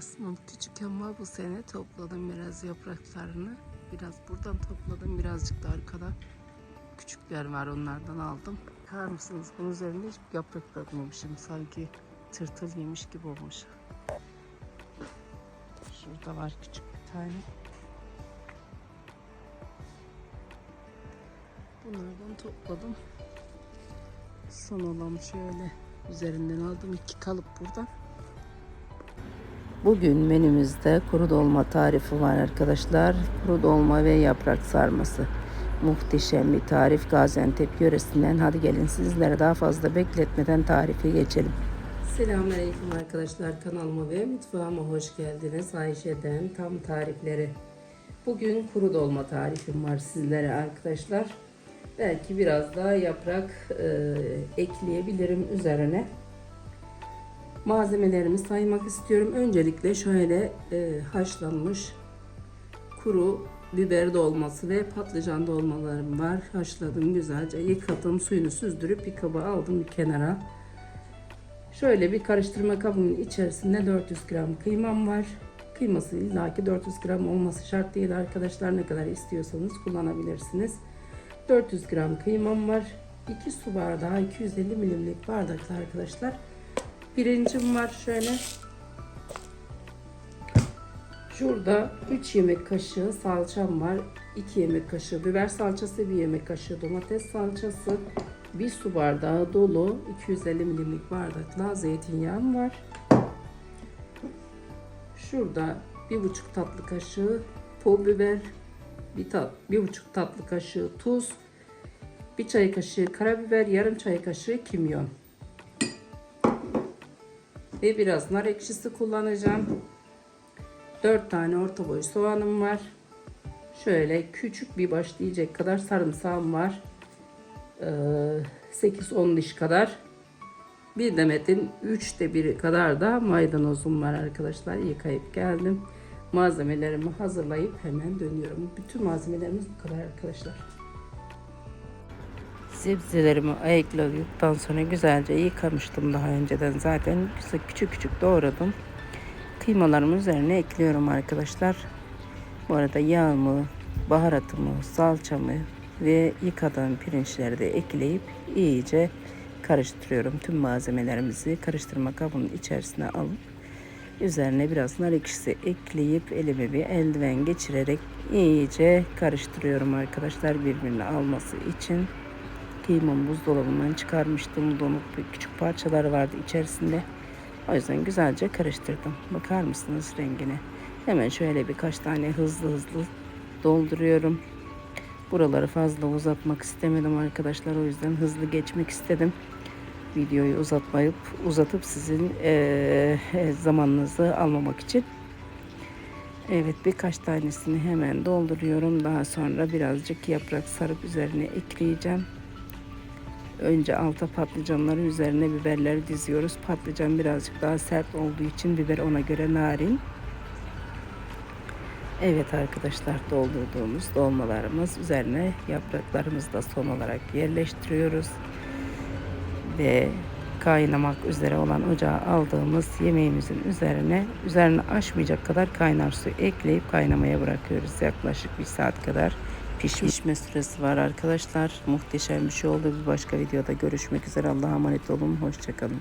Aslında küçükken var bu sene topladım biraz yapraklarını. Biraz buradan topladım birazcık da arkada. Küçükler var onlardan aldım. Bakar mısınız bunun üzerinde hiç yaprak bırakmamışım. Sanki tırtıl yemiş gibi olmuş. Şurada var küçük bir tane. Bunlardan topladım. Son olan şöyle üzerinden aldım iki kalıp buradan. Bugün menümüzde kuru dolma tarifi var arkadaşlar. Kuru dolma ve yaprak sarması. Muhteşem bir tarif Gaziantep yöresinden. Hadi gelin sizlere daha fazla bekletmeden tarife geçelim. Selamünaleyküm arkadaşlar. Kanalıma ve mutfağıma hoş geldiniz. Ayşe'den tam tarifleri. Bugün kuru dolma tarifim var sizlere arkadaşlar. Belki biraz daha yaprak e, ekleyebilirim üzerine. Malzemelerimi saymak istiyorum. Öncelikle şöyle e, haşlanmış kuru biber dolması ve patlıcan dolmalarım var. Haşladım güzelce yıkadım suyunu süzdürüp bir kaba aldım bir kenara. Şöyle bir karıştırma kabının içerisinde 400 gram kıymam var. Kıyması illaki 400 gram olması şart değil arkadaşlar. Ne kadar istiyorsanız kullanabilirsiniz. 400 gram kıymam var. 2 su bardağı 250 milimlik bardakta arkadaşlar. Pirincim var şöyle. Şurada 3 yemek kaşığı salçam var. 2 yemek kaşığı biber salçası, 1 yemek kaşığı domates salçası, 1 su bardağı dolu 250 milimlik bardakla zeytinyağım var. Şurada 1,5 tatlı kaşığı pul biber, bir tat, bir buçuk tatlı kaşığı tuz, bir çay kaşığı karabiber, yarım çay kaşığı kimyon ve biraz nar ekşisi kullanacağım. 4 tane orta boy soğanım var. Şöyle küçük bir baş diyecek kadar sarımsağım var. Ee, 8-10 diş kadar. Bir demetin 3'te biri kadar da maydanozum var arkadaşlar. Yıkayıp geldim. Malzemelerimi hazırlayıp hemen dönüyorum. Bütün malzemelerimiz bu kadar arkadaşlar. Sebzelerimi ayıkladıktan sonra güzelce yıkamıştım daha önceden zaten küçük küçük doğradım. Kıymalarımın üzerine ekliyorum arkadaşlar. Bu arada yağımı, baharatımı, salçamı ve yıkadığım pirinçleri de ekleyip iyice karıştırıyorum. Tüm malzemelerimizi karıştırma kabının içerisine alıp üzerine biraz nar ekşisi ekleyip elime bir eldiven geçirerek iyice karıştırıyorum arkadaşlar birbirini alması için. Kıymamı buzdolabından çıkarmıştım. Donuk küçük parçalar vardı içerisinde. O yüzden güzelce karıştırdım. Bakar mısınız rengine? Hemen şöyle birkaç tane hızlı hızlı dolduruyorum. Buraları fazla uzatmak istemedim arkadaşlar. O yüzden hızlı geçmek istedim. Videoyu uzatmayıp uzatıp sizin eee, zamanınızı almamak için. Evet birkaç tanesini hemen dolduruyorum. Daha sonra birazcık yaprak sarıp üzerine ekleyeceğim. Önce alta patlıcanları üzerine biberleri diziyoruz. Patlıcan birazcık daha sert olduğu için biber ona göre narin. Evet arkadaşlar doldurduğumuz dolmalarımız üzerine yapraklarımızı da son olarak yerleştiriyoruz. Ve kaynamak üzere olan ocağa aldığımız yemeğimizin üzerine üzerine aşmayacak kadar kaynar su ekleyip kaynamaya bırakıyoruz. Yaklaşık bir saat kadar pişme, pişme süresi var arkadaşlar. Muhteşem bir şey oldu. Bir başka videoda görüşmek üzere. Allah'a emanet olun. Hoşçakalın.